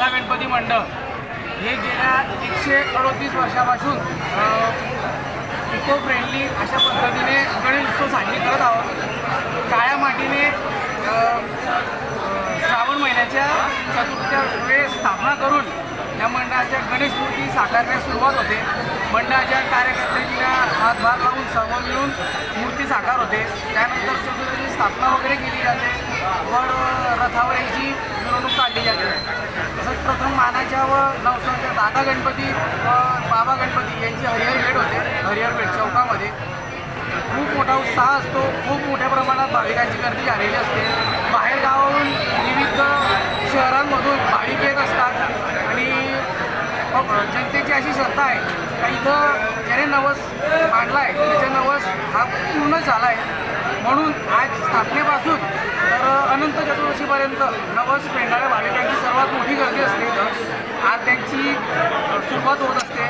राधा गणपती मंडळ. हे गेल्या एकशे अडोतीस वर्षापासून इको फ्रेंडली अशा पद्धतीने गणेशोत्सव साजरी करत आहोत. काळ्या मातीने श्रावण महिन्याच्या चतुर्थ्या वेळेस स्थापना करून या मंडळाच्या गणेश मूर्ती साकारण्यास सुरुवात होते. मंडळाच्या कार्यकर्त्यांना हातभार लावून सर्व मिळून मूर्ती साकार होते. त्यानंतर चतुर्थीची स्थापना वगैरे केली जाते. वड रथावर यांची मिरवणूक काढली जाते. प्रथम मानाच्या व नवसाच्या दादा गणपती व बाबा गणपती यांची हरिहर भेट होते हरिहर भेट चौकामध्ये. खूप मोठा उत्साह असतो खूप मोठ्या प्रमाणात भाविकांची गर्दी झालेली असते. बाहेर गावाहून विविध शहरांमधून भाविक येत असतात आणि जनतेची अशी श्रद्धा आहे का इथं ज्याने नवस मांडला आहे त्याचा नवस हा पूर्ण झाला आहे. म्हणून आज स्थापनेपासून तर अनंत नवस पेंडणाऱ्या भाविकांची सर्वात मोठी गर्दी असते इथं. आरत्यांची सुरुवात होत असते.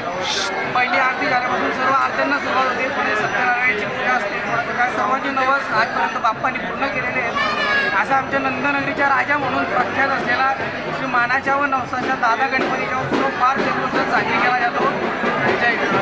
पहिली आरती झाल्यापासून सर्व आरत्यांना सुरुवात होते. पुढे सत्यनारायणची पूजा असते. त्या सर्वांचे नवस आजपर्यंत बाप्पांनी पूर्ण केलेले आहेत. असा आमच्या नंदनगरीच्या राजा म्हणून प्रख्यात असलेला श्री मानाच्या व नवसाच्या दादा गणपतीचा उत्सव फार जल्लोषात साजरी केला जातो. जय